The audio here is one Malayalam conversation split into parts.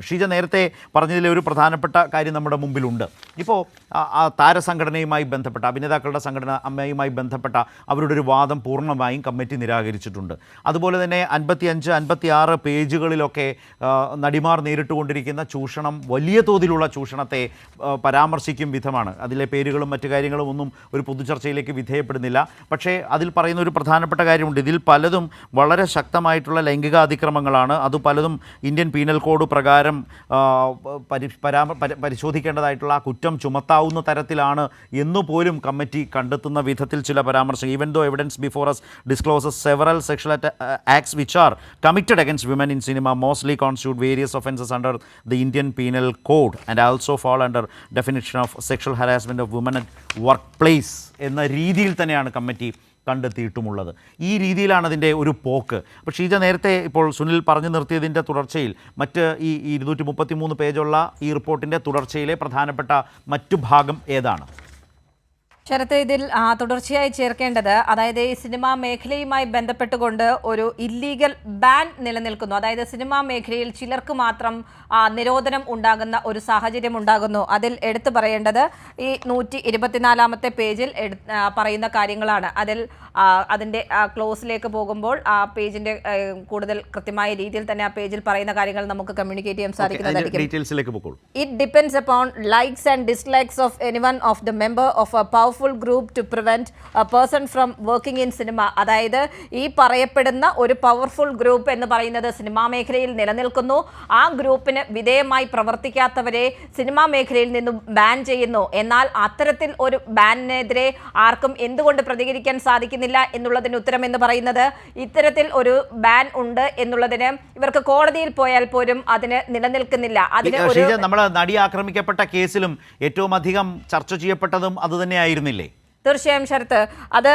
ഷീജ നേരത്തെ പറഞ്ഞതിലെ ഒരു പ്രധാനപ്പെട്ട കാര്യം നമ്മുടെ മുമ്പിലുണ്ട്. ഇപ്പോൾ ആ- താരസംഘടനയുമായി ബന്ധപ്പെട്ട അഭിനേതാക്കളുടെ സംഘടന അമ്മയുമായി ബന്ധപ്പെട്ട അവരുടെ ഒരു വാദം പൂർണമായും കമ്മിറ്റി നിരാകരിച്ചിട്ടുണ്ട്. അതുപോലെ തന്നെ അൻപത്തി അഞ്ച് അൻപത്തി ആറ് പേജുകളിലൊക്കെ നടിമാർ നേരിട്ടുകൊണ്ടിരിക്കുന്ന ചൂഷണം വലിയ തോതിലുള്ള ചൂഷണത്തെ പരാമർശിക്കും വിധമാണ്. അതിലെ പേരുകളും മറ്റു കാര്യങ്ങളും ഒന്നും ഒരു പൊതുചർച്ചയിലേക്ക് വിധേയപ്പെടുന്നില്ല. പക്ഷേ അതിൽ പറയുന്ന ഒരു പ്രധാനപ്പെട്ട കാര്യമുണ്ട്. ഇതിൽ പലതും വളരെ ശക്തമായിട്ടുള്ള ലൈംഗിക അതിക്രമങ്ങളാണ് അത് പലതും ഇന്ത്യൻ പീനൽ കോഡ് പ്രകാരം ആ, പരി പരാമ പരിശോധിക്കേണ്ടതായിട്ടുള്ള ആ കുറ്റം ചുമത്താവുന്ന തരത്തിലാണ് എന്നുപോലും കമ്മിറ്റി കണ്ടെത്തുന്ന വിധത്തിൽ ചില പരാമർശങ്ങൾ. Even though evidence before us discloses several sexual acts which are committed against women in cinema mostly constitute various offences under the Indian penal code and also fall under definition of sexual harassment of women at work place എന്ന രീതിയിൽ തന്നെയാണ് കമ്മിറ്റി കണ്ടെത്തിയിട്ടുമുള്ളത്. ഈ രീതിയിലാണ് അതിന്റെ ഒരു പോക്ക്. അപ്പോൾ ഷീജ നേരത്തെ ഇപ്പോൾ സുനിൽ പറഞ്ഞു നിർത്തിയതിന്റെ തുടർച്ചയിൽ മറ്റ് ഈ ഇരുന്നൂറ്റി മുപ്പത്തി മൂന്ന് പേജുള്ള ഈ റിപ്പോർട്ടിന്റെ തുടർച്ചയിലെ പ്രധാനപ്പെട്ട മറ്റു ഭാഗം ഏതാണ്? ശരത്ത് ഇതിൽ തുടർച്ചയായി ചേർക്കേണ്ടത് അതായത് ഈ സിനിമാ മേഖലയുമായി ബന്ധപ്പെട്ടുകൊണ്ട് ഒരു ഇല്ലീഗൽ ബാൻ നിലനിൽക്കുന്നു. അതായത് സിനിമാ മേഖലയിൽ ചിലർക്ക് മാത്രം നിരോധനം ഉണ്ടാകുന്ന ഒരു സാഹചര്യം ഉണ്ടാകുന്നു. അതിൽ എടുത്തു പറയേണ്ടത് ഈ നൂറ്റി ഇരുപത്തിനാലാമത്തെ പേജിൽ പറയുന്ന കാര്യങ്ങളാണ്. അതിൽ അതിന്റെ ക്ലോസിലേക്ക് പോകുമ്പോൾ ആ പേജിന്റെ കൂടുതൽ കൃത്യമായ രീതിയിൽ തന്നെ ആ പേജിൽ പറയുന്ന കാര്യങ്ങൾ നമുക്ക് കമ്മ്യൂണിക്കേറ്റ് ചെയ്യാൻ സാധിക്കുന്നതായിരിക്കും. ഡിപെൻഡ്സ് പോയിക്കോളൂ upon likes and dislikes of any one of the member member of a powerful group to prevent a person from working in cinema അതായത് ഈ പറയപ്പെടുന്ന ഒരു പവർഫുൾ ഗ്രൂപ്പ് എന്ന് പറയുന്നത് സിനിമാ മേഖലയിൽ നിലനിൽക്കുന്നു. ആ ഗ്രൂപ്പിന് വിധേയമായി പ്രവർത്തിക്കാത്തവരെ സിനിമാ മേഖലയിൽ നിന്നും ബാൻ ചെയ്യുന്നു. എന്നാൽ അത്തരത്തിൽ ഒരു ബാനിനെതിരെ ആർക്കും എന്തുകൊണ്ട് പ്രതികരിക്കാൻ സാധിക്കുന്നില്ല എന്നുള്ളതിന് ഉത്തരം എന്ന് പറയുന്നത് ഇത്തരത്തിൽ ഒരു ബാൻ ഉണ്ട് എന്നുള്ളതിന് ഇവർക്ക് കോടതിയിൽ പോയാൽ പോലും അതിന് നിലനിൽക്കുന്നില്ല. അതിന് നമ്മൾ നടി ആക്രമിക്കപ്പെട്ട കേസിലും ഏറ്റവും അധികം ചർച്ച ചെയ്യപ്പെട്ടതും അതുതന്നെയായിരുന്നില്ലേ തീർച്ചയായും ശരത്ത്. അത്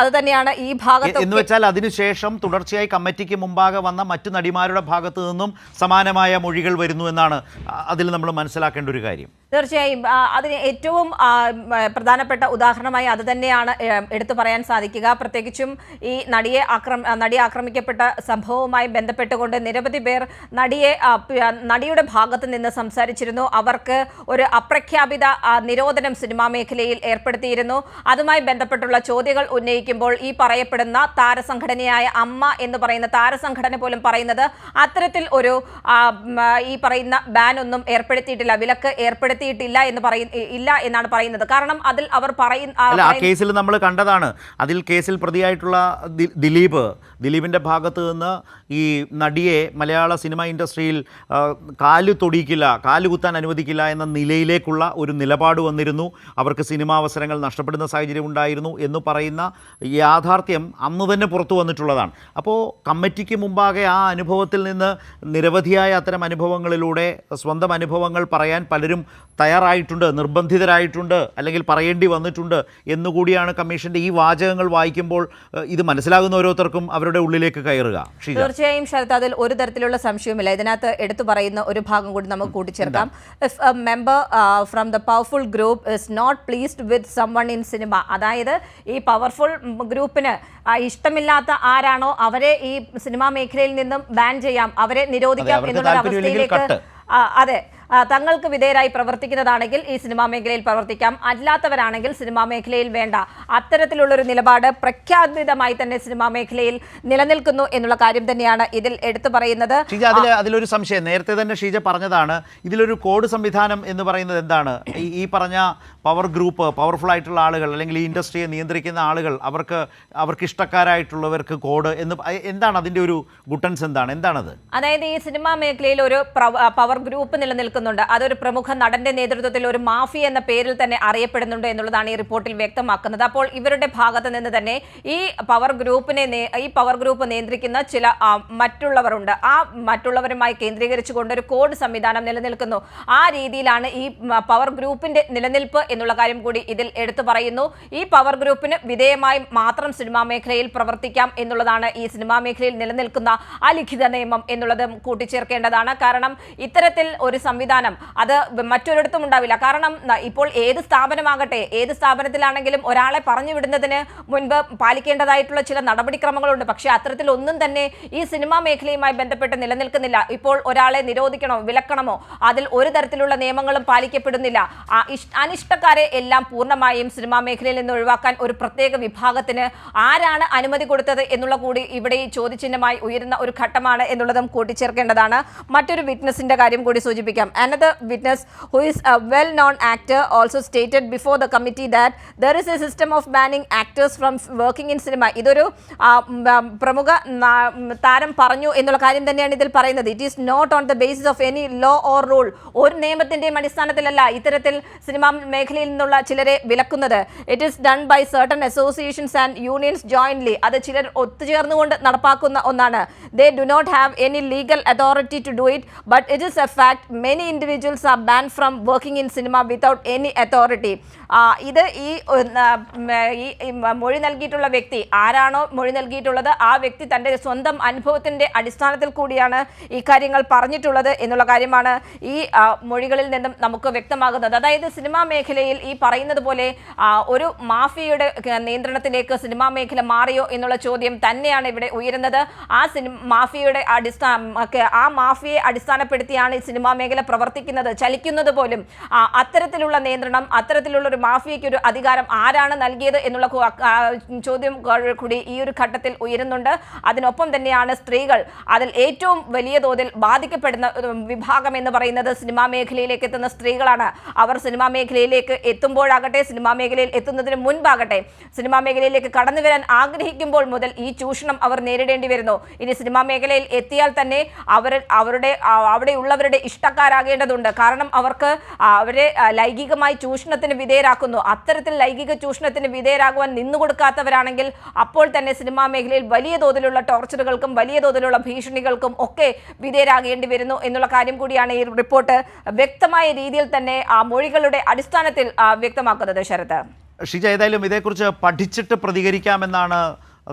അത് തന്നെയാണ് ഈ ഭാഗത്ത് എന്ന് വെച്ചാൽ അതിനുശേഷം തുടർച്ചയായി കമ്മിറ്റിക്ക് മുമ്പാകെ വന്ന മറ്റു നടിമാരുടെ ഭാഗത്തു നിന്നും സമാനമായ മൊഴികൾ വരുന്നു എന്നാണ് അതിൽ നമ്മൾ മനസ്സിലാക്കേണ്ട ഒരു കാര്യം. തീർച്ചയായും. അതിന് ഏറ്റവും പ്രധാനപ്പെട്ട ഉദാഹരണമായി അത് തന്നെയാണ് എടുത്തു പറയാൻ സാധിക്കുക. പ്രത്യേകിച്ചും ഈ നടിയെ ആക്രമി നടിയെ നടി ആക്രമിക്കപ്പെട്ട സംഭവവുമായി ബന്ധപ്പെട്ടുകൊണ്ട് നിരവധി പേർ നടിയെ നടിയുടെ ഭാഗത്ത് നിന്ന് സംസാരിച്ചിരുന്നു. അവർക്ക് ഒരു അപ്രഖ്യാപിത നിരോധനം സിനിമാ മേഖലയിൽ ഏർപ്പെടുത്തിയിരുന്നു. അതുമായി ബന്ധപ്പെട്ടുള്ള ചോദ്യങ്ങൾ ഉന്നയിക്കുമ്പോൾ ഈ പറയപ്പെടുന്ന താരസംഘടനയായ അമ്മ എന്ന് പറയുന്ന താരസംഘടന പോലും പറയുന്നത് അത്തരത്തിൽ ഒരു ഈ പറയുന്ന ബാൻ ഒന്നും ഏർപ്പെടുത്തിയിട്ടില്ല. വിലക്ക് ഏർപ്പെടുത്തിയിട്ടില്ല എന്ന് പറയുന്ന ഇല്ല എന്നാണ് പറയുന്നത്. കാരണം അതിൽ അവർ പറയുന്ന കേസിൽ നമ്മൾ കണ്ടതാണ്. അതിൽ കേസിൽ പ്രതിയായിട്ടുള്ള ദിലീപ് ദിലീപിന്റെ ഭാഗത്ത് നിന്ന് ഈ നടിയെ മലയാള സിനിമ ഇൻഡസ്ട്രിയിൽ കാൽ തൊടിയിക്കില്ല കാൽ കുത്താൻ അനുവദിക്കില്ല എന്ന നിലയിലേക്കുള്ള ഒരു നിലപാട് വന്നിരുന്നു. അവർക്ക് സിനിമാ അവസരങ്ങൾ നഷ്ടപ്പെടുന്ന സാഹചര്യം ഉണ്ടായിരുന്നു എന്ന് പറയുന്ന യാഥാർത്ഥ്യം അന്ന് തന്നെ പുറത്തു വന്നിട്ടുള്ളതാണ്. അപ്പോൾ കമ്മിറ്റിക്ക് മുമ്പാകെ ആ അനുഭവത്തിൽ നിന്ന് നിരവധിയായ അത്തരം അനുഭവങ്ങളിലൂടെ സ്വന്തം അനുഭവങ്ങൾ പറയാൻ പലരും തയ്യാറായിട്ടുണ്ട് നിർബന്ധിതരായിട്ടുണ്ട് അല്ലെങ്കിൽ പറയേണ്ടി വന്നിട്ടുണ്ട് എന്നുകൂടിയാണ് കമ്മീഷന്റെ ഈ വാചകങ്ങൾ വായിക്കുമ്പോൾ ഇത് മനസ്സിലാകുന്ന ഓരോരുത്തർക്കും അവരുടെ ഉള്ളിലേക്ക് കയറുക. തീർച്ചയായും ശരത് അതിൽ ഒരു തരത്തിലുള്ള സംശയവുമില്ല. ഇതിനകത്ത് എടുത്തു പറയുന്ന ഒരു ഭാഗം കൂടി നമുക്ക് കൂട്ടിച്ചേർക്കാം. If a member from the powerful group is not pleased with some one in cinema അതായത് ഈ പവർഫുൾ ഗ്രൂപ്പിന് ഇഷ്ടമില്ലാത്ത ആരാണോ അവരെ ഈ സിനിമാ മേഖലയിൽ നിന്നും ബാൻ ചെയ്യാം അവരെ നിരോധിക്കാം എന്നുള്ള അവസ്ഥയിലേക്ക് അതെ. തങ്ങൾക്ക് വിധേയരായി പ്രവർത്തിക്കുന്നതാണെങ്കിൽ ഈ സിനിമാ മേഖലയിൽ പ്രവർത്തിക്കാം. അല്ലാത്തവരാണെങ്കിൽ സിനിമാ മേഖലയിൽ വേണ്ട. അത്തരത്തിലുള്ളൊരു നിലപാട് പ്രഖ്യാപിതമായി തന്നെ സിനിമാ മേഖലയിൽ നിലനിൽക്കുന്നു എന്നുള്ള കാര്യം തന്നെയാണ് ഇതിൽ എടുത്തു പറയുന്നത്. ഷീജ അതിൽ അതിലൊരു സംശയം. നേരത്തെ തന്നെ ഷീജ പറഞ്ഞതാണ് ഇതിലൊരു കോഡ് സംവിധാനം എന്ന് പറയുന്നത് എന്താണ്? ഈ പറഞ്ഞ പവർ ഗ്രൂപ്പ് പവർഫുൾ ആയിട്ടുള്ള ആളുകൾ അല്ലെങ്കിൽ ഈ ഇൻഡസ്ട്രിയെ നിയന്ത്രിക്കുന്ന ആളുകൾ അവർക്ക് അവർക്ക് ഇഷ്ടക്കാരായിട്ടുള്ളവർക്ക് കോഡ് എന്ന് എന്താണ് അതിന്റെ ഒരു ഗുട്ടൻസ് എന്താണ്? എന്താണത് അതായത് ഈ സിനിമാ മേഖലയിൽ ഒരു പവർ ഗ്രൂപ്പ് നിലനിൽക്കുന്നുണ്ട് അതൊരു പ്രമുഖ നടന്റെ നേതൃത്വത്തിൽ ഒരു മാഫി എന്ന പേരിൽ തന്നെ അറിയപ്പെടുന്നുണ്ട് എന്നുള്ളതാണ് ഈ റിപ്പോർട്ടിൽ വ്യക്തമാക്കുന്നത്. അപ്പോൾ ഇവരുടെ ഭാഗത്ത് നിന്ന് തന്നെ ഈ പവർ ഗ്രൂപ്പിനെ ഈ പവർ ഗ്രൂപ്പ് നിയന്ത്രിക്കുന്ന ചില മറ്റുള്ളവരുണ്ട്. ആ മറ്റുള്ളവരുമായി കേന്ദ്രീകരിച്ചുകൊണ്ട് ഒരു കോഡ് സംവിധാനം നിലനിൽക്കുന്നു. ആ രീതിയിലാണ് ഈ പവർ ഗ്രൂപ്പിന്റെ നിലനിൽപ്പ് എന്നുള്ള കാര്യം കൂടി ഇതിൽ എടുത്തു പറയുന്നു. ഈ പവർ ഗ്രൂപ്പിന് വിധേയമായി മാത്രം സിനിമാ മേഖലയിൽ പ്രവർത്തിക്കാം എന്നുള്ളതാണ് ഈ സിനിമാ മേഖലയിൽ നിലനിൽക്കുന്ന അലിഖിത നിയമം എന്നുള്ളതും കൂട്ടിച്ചേർക്കേണ്ടതാണ്. കാരണം ഇത്തരത്തിൽ ഒരു സംവിധാനം സംവിധാനം. അത് മറ്റൊരിടത്തും ഉണ്ടാവില്ല. കാരണം ഇപ്പോൾ ഏത് സ്ഥാപനമാകട്ടെ ഏത് സ്ഥാപനത്തിലാണെങ്കിലും ഒരാളെ പറഞ്ഞു വിടുന്നതിന് മുൻപ് പാലിക്കേണ്ടതായിട്ടുള്ള ചില നടപടിക്രമങ്ങളുണ്ട്. പക്ഷേ അത്തരത്തിലൊന്നും തന്നെ ഈ സിനിമാ മേഖലയുമായി ബന്ധപ്പെട്ട് നിലനിൽക്കുന്നില്ല. ഇപ്പോൾ ഒരാളെ നിരോധിക്കണോ വിലക്കണമോ അതിൽ ഒരു തരത്തിലുള്ള നിയമങ്ങളും പാലിക്കപ്പെടുന്നില്ല. അനിഷ്ടക്കാരെ എല്ലാം പൂർണമായും സിനിമാ മേഖലയിൽ നിന്ന് ഒഴിവാക്കാൻ ഒരു പ്രത്യേക വിഭാഗത്തിന് ആരാണ് അനുമതി കൊടുത്തത് എന്നുള്ള കൂടി ഇവിടെ ചോദ്യചിഹ്നമായി ഉയരുന്ന ഒരു ഘട്ടമാണ് എന്നുള്ളതും കൂട്ടിച്ചേർക്കേണ്ടതാണ്. മറ്റൊരു വിറ്റ്നസിന്റെ കാര്യം കൂടി സൂചിപ്പിക്കാം. Another witness who is a well known actor also stated before the committee that there is a system of banning actors from working in cinema ഇതൊരു പ്രമുഖ താരം പറഞ്ഞു എന്നുള്ള കാര്യം തന്നെയാണ് ഇതിൽ പറയുന്നത്. It is not on the basis of any law or rule ഒരു നിയമത്തിന്റെയും അടിസ്ഥാനത്തിലല്ല ഇത്തരത്തിൽ സിനിമാ മേഖലയിൽ നിന്നുള്ള ചിലരെ വിലക്കുന്നത്. It is done by certain associations and unions jointly അത് ചിലർ ഒത്തുചേർന്നുകൊണ്ട് നടപ്പാക്കുന്ന ഒന്നാണ്. They do not have any legal authority to do it but it is a fact many individuals are ban from working in cinema without any authority ഇത് ഈ മൊഴി നൽകിയിട്ടുള്ള വ്യക്തി ആരാണോ മൊഴി നൽകിയിട്ടുള്ളത് ആ വ്യക്തി തന്റെ സ്വന്തം അനുഭവത്തിന്റെ അടിസ്ഥാനത്തിൽ കൂടിയാണ് ഈ കാര്യങ്ങൾ പറഞ്ഞിട്ടുള്ളത് എന്നുള്ള കാര്യമാണ് ഈ മൊഴികളിൽ നിന്നും നമുക്ക് വ്യക്തമാകുന്നത്. അതായത് സിനിമാ മേഖലയിൽ ഈ പറയുന്നത് പോലെ ഒരു മാഫിയയുടെ നിയന്ത്രണത്തിലേക്ക് സിനിമാ മേഖല മാറിയോ എന്നുള്ള ചോദ്യം തന്നെയാണ് ഇവിടെ ഉയരുന്നത്. ആ സിനിമ മാഫിയയുടെ അടിസ്ഥാന ആ മാഫിയയെ അടിസ്ഥാനപ്പെടുത്തിയാണ് ഈ സിനിമാ മേഖല പ്രവർത്തിക്കുന്നത് ചലിക്കുന്നത് പോലും അത്തരത്തിലുള്ള നിയന്ത്രണം അത്തരത്തിലുള്ള ഒരു മാഫിയയ്ക്ക് ഒരു അധികാരം ആരാണ് നൽകിയത് എന്നുള്ള ചോദ്യം കൂടി ഈ ഒരു ഘട്ടത്തിൽ ഉയരുന്നുണ്ട്. അതിനൊപ്പം തന്നെയാണ് സ്ത്രീകൾ അതിൽ ഏറ്റവും വലിയ തോതിൽ ബാധിക്കപ്പെടുന്ന വിഭാഗം എന്ന് പറയുന്നത് സിനിമാ മേഖലയിലേക്ക് എത്തുന്ന സ്ത്രീകളാണ്. അവർ സിനിമാ മേഖലയിലേക്ക് എത്തുമ്പോഴാകട്ടെ സിനിമാ മേഖലയിൽ എത്തുന്നതിന് മുൻപാകട്ടെ സിനിമാ മേഖലയിലേക്ക് കടന്നു വരാൻ ആഗ്രഹിക്കുമ്പോൾ മുതൽ ഈ ചൂഷണം അവർ നേരിടേണ്ടി വരുന്നു. ഇനി സിനിമാ മേഖലയിൽ എത്തിയാൽ തന്നെ അവർ അവരുടെ അവിടെയുള്ളവരുടെ അവിടെയുള്ളവരുടെ ഇഷ്ടക്കാരാകേണ്ടതുണ്ട് കാരണം അവർക്ക് അവരെ ലൈംഗികമായി ചൂഷണത്തിന് വിധേയരാക്കുന്നു. അത്തരത്തിൽ ലൈംഗിക ചൂഷണത്തിന് വിധേയരാകുവാൻ നിന്നുകൊടുക്കാത്തവരാണെങ്കിൽ അപ്പോൾ തന്നെ സിനിമാ മേഖലയിൽ വലിയ തോതിലുള്ള ടോർച്ചറുകൾക്കും വലിയ തോതിലുള്ള ഭീഷണികൾക്കും ഒക്കെ വിധേയരാകേണ്ടി വരുന്നു എന്നുള്ള കാര്യം കൂടിയാണ് ഈ റിപ്പോർട്ട് വ്യക്തമായ രീതിയിൽ തന്നെ ആ മൊഴികളുടെ അടിസ്ഥാനത്തിൽ വ്യക്തമാക്കുന്നത് ശരത്. ഷിജ ഏതായാലും ഇതേക്കുറിച്ച് പഠിച്ചിട്ട് പ്രതികരിക്കാമെന്നാണ്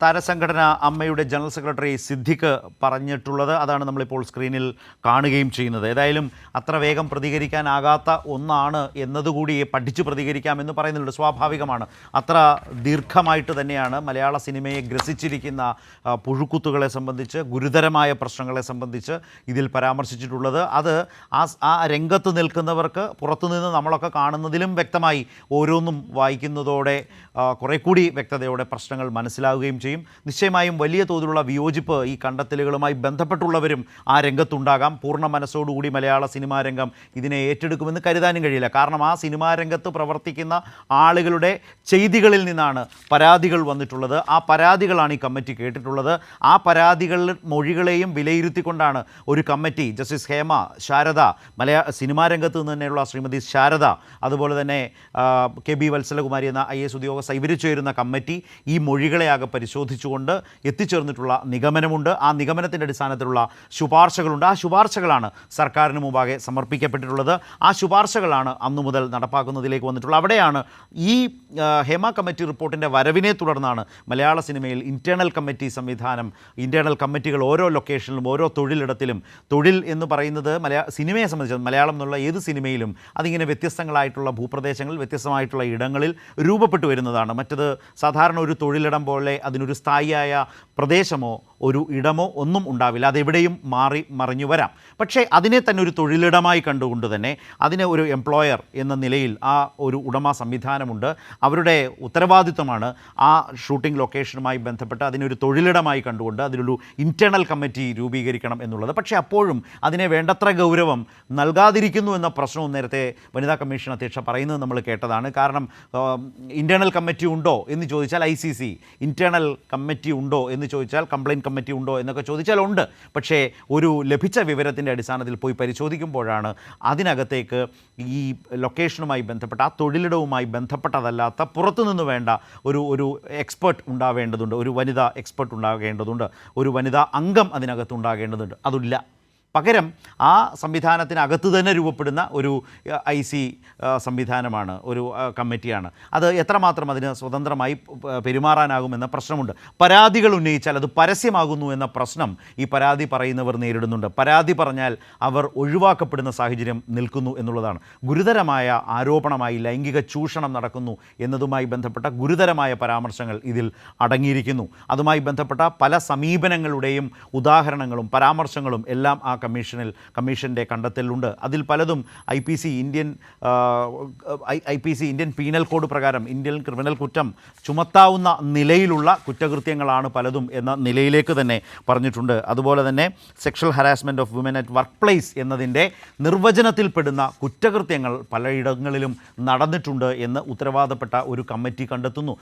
താരസംഘടന അമ്മയുടെ ജനറൽ സെക്രട്ടറി സിദ്ദിഖ് പറഞ്ഞിട്ടുള്ളത് അതാണ് നമ്മളിപ്പോൾ സ്ക്രീനിൽ കാണുകയും ചെയ്യുന്നത്. ഏതായാലും അത്ര വേഗം പ്രതികരിക്കാനാകാത്ത ഒന്നാണ് എന്നതുകൂടി പഠിച്ചു പ്രതികരിക്കാമെന്ന് പറയുന്നുണ്ട്. സ്വാഭാവികമാണ്. അത്ര ദീർഘമായിട്ട് തന്നെയാണ് മലയാള സിനിമയെ ഗ്രസിച്ചിരിക്കുന്ന പുഴുക്കുത്തുകളെ സംബന്ധിച്ച് ഗുരുതരമായ പ്രശ്നങ്ങളെ സംബന്ധിച്ച് ഇതിൽ പരാമർശിച്ചിട്ടുള്ളത്. അത് ആ ആ രംഗത്ത് നിൽക്കുന്നവർക്ക് പുറത്തുനിന്ന് നമ്മളൊക്കെ കാണുന്നതിലും വ്യക്തമായി ഓരോന്നും വായിക്കുന്നതോടെ കുറെ കൂടി വ്യക്തതയോടെ പ്രശ്നങ്ങൾ മനസ്സിലാവുകയും ചെയ്യും. നിശ്ചയമായും വലിയ തോതിലുള്ള വിയോജിപ്പ് ഈ കണ്ടെത്തലുകളുമായി ബന്ധപ്പെട്ടുള്ളവരും ആ രംഗത്തുണ്ടാകാം. പൂർണ മനസ്സോടുകൂടി മലയാള സിനിമാ രംഗം ഇതിനെ ഏറ്റെടുക്കുമെന്ന് കരുതാനും കഴിയില്ല. കാരണം ആ സിനിമാ രംഗത്ത് പ്രവർത്തിക്കുന്ന ആളുകളുടെ ചെയ്തികളിൽ നിന്നാണ് പരാതികൾ വന്നിട്ടുള്ളത്. ആ പരാതികളാണ് ഈ കമ്മിറ്റി കേട്ടിട്ടുള്ളത്. ആ പരാതികൾ മൊഴികളെയും വിലയിരുത്തിക്കൊണ്ടാണ് ഒരു കമ്മിറ്റി ജസ്റ്റിസ് ഹേമ ശാരദ മലയാ സിനിമാ രംഗത്ത് നിന്ന് തന്നെയുള്ള ശ്രീമതി ശാരദ അതുപോലെ തന്നെ കെ ബി വത്സലകുമാരി എന്ന ഐ എസ് ഉദ്യോഗസ്ഥ ഇവർ ചേരുന്ന കമ്മിറ്റി ഈ മൊഴികളെയാകെ പരിശോധിച്ചുകൊണ്ട് എത്തിച്ചേർന്നിട്ടുള്ള നിഗമനമുണ്ട്. ആ നിഗമനത്തിന്റെ അടിസ്ഥാനത്തിലുള്ള ശുപാർശകളുണ്ട്. ആ ശുപാർശകളാണ് സർക്കാരിന് മുമ്പാകെ സമർപ്പിക്കപ്പെട്ടിട്ടുള്ളത്. ആ ശുപാർശകളാണ് അന്നു മുതൽ നടപ്പാക്കുന്നതിലേക്ക് വന്നിട്ടുള്ളത്. അവിടെയാണ് ഈ ഹേമ കമ്മിറ്റി റിപ്പോർട്ടിന്റെ വരവിനെ തുടർന്നാണ് മലയാള സിനിമയിൽ ഇന്റേർണൽ കമ്മിറ്റി സംവിധാനം ഇന്റേർണൽ കമ്മിറ്റികൾ ഓരോ ലൊക്കേഷനിലും ഓരോ തൊഴിലിടത്തിലും തൊഴിൽ എന്ന് പറയുന്നത് മലയാ സിനിമയെ സംബന്ധിച്ച് മലയാളം എന്നുള്ള ഏത് സിനിമയിലും അതിങ്ങനെ വ്യത്യസ്തങ്ങളായിട്ടുള്ള ഭൂപ്രദേശങ്ങളിൽ വ്യത്യസ്തമായിട്ടുള്ള ഇടങ്ങളിൽ രൂപപ്പെട്ടു വരുന്നതാണ്. മറ്റത് സാധാരണ ഒരു തൊഴിലിടം പോലെ അതിനൊരു സ്ഥായിയായ പ്രദേശമോ ഒരു ഇടമോ ഒന്നും ഉണ്ടാവില്ല. അതെവിടെയും മാറി മറിഞ്ഞു വരാം. പക്ഷേ അതിനെ തന്നെ ഒരു തൊഴിലിടമായി കണ്ടുകൊണ്ട് തന്നെ അതിനെ ഒരു എംപ്ലോയർ എന്ന നിലയിൽ ആ ഒരു ഉടമ സംവിധാനമുണ്ട്. അവരുടെ ഉത്തരവാദിത്വമാണ് ആ ഷൂട്ടിംഗ് ലൊക്കേഷനുമായി ബന്ധപ്പെട്ട് അതിനൊരു തൊഴിലിടമായി കണ്ടുകൊണ്ട് അതിലൊരു ഇന്റേർണൽ കമ്മിറ്റി രൂപീകരിക്കണം എന്നുള്ളത്. പക്ഷേ അപ്പോഴും അതിനെ വേണ്ടത്ര ഗൗരവം നൽകാതിരിക്കുന്നു എന്ന പ്രശ്നവും നേരത്തെ വനിതാ കമ്മീഷൻ അധ്യക്ഷ പറയുന്നത് നമ്മൾ കേട്ടതാണ്. കാരണം ഇന്റേർണൽ കമ്മിറ്റി ഉണ്ടോ എന്ന് ചോദിച്ചാൽ I C C internal committee ഉണ്ടോ എന്ന് ചോദിച്ചാൽ കംപ്ലയിന്റ് കമ്മിറ്റി ഉണ്ടോ എന്നൊക്കെ ചോദിച്ചാൽ ഉണ്ട്. പക്ഷേ ഒരു ലഭിച്ച വിവരത്തിന്റെ അടിസ്ഥാനത്തിൽ പോയി പരിശോധിക്കുമ്പോഴാണ് അതിനകത്തേക്ക് ഈ ലൊക്കേഷനുമായി ബന്ധപ്പെട്ട ആ തൊഴിലിടവുമായി ബന്ധപ്പെട്ടതല്ലാത്ത പുറത്തുനിന്ന് വേണ്ട ഒരു ഒരു എക്സ്പേർട്ട് ഉണ്ടാവേണ്ടതുണ്ട്. ഒരു വനിതാ എക്സ്പേർട്ട് ഉണ്ടാകേണ്ടതുണ്ട്. ഒരു വനിതാ അംഗം അതിനകത്ത് ഉണ്ടാകേണ്ടതുണ്ട്. അതില്ല പകരം ആ സംവിധാനത്തിനകത്ത് തന്നെ രൂപപ്പെടുന്ന ഒരു ഐ സി സംവിധാനമാണ് ഒരു കമ്മിറ്റിയാണ്. അത് എത്രമാത്രം അതിന് സ്വതന്ത്രമായി പെരുമാറാനാകുമെന്ന പ്രശ്നമുണ്ട്. പരാതികൾ ഉന്നയിച്ചാൽ അത് പരസ്യമാകുന്നു എന്ന പ്രശ്നം ഈ പരാതി പറയുന്നവർ നേരിടുന്നുണ്ട്. പരാതി പറഞ്ഞാൽ അവർ ഒഴിവാക്കപ്പെടുന്ന സാഹചര്യം നിൽക്കുന്നു എന്നുള്ളതാണ്. ഗുരുതരമായ ആരോപണമായി ലൈംഗിക ചൂഷണം നടക്കുന്നു എന്നതുമായി ബന്ധപ്പെട്ട ഗുരുതരമായ പരാമർശങ്ങൾ ഇതിൽ അടങ്ങിയിരിക്കുന്നു. അതുമായി ബന്ധപ്പെട്ട പല സമീപനങ്ങളുടെയും ഉദാഹരണങ്ങളും പരാമർശങ്ങളും എല്ലാം ആ കമ്മീഷനിൽ കമ്മീഷന്റെ കണ്ടെത്തലുണ്ട്. അതിൽ പലതും I P C Indian I P C Indian penal code പ്രകാരം ഇന്ത്യൻ ക്രിമിനൽ കുറ്റം ചുമത്താവുന്ന നിലയിലുള്ള കുറ്റകൃത്യങ്ങളാണ് പലതും എന്ന നിലയിലേക്ക് തന്നെ പറഞ്ഞിട്ടുണ്ട്. അതുപോലെ തന്നെ sexual harassment of women at work place എന്നതിന്റെ നിർവചനത്തിൽപ്പെടുന്ന കുറ്റകൃത്യങ്ങൾ പലയിടങ്ങളിലും നടന്നിട്ടുണ്ട് എന്ന് ഉത്തരവാദപ്പെട്ട ഒരു കമ്മിറ്റി കണ്ടെത്തുന്നു.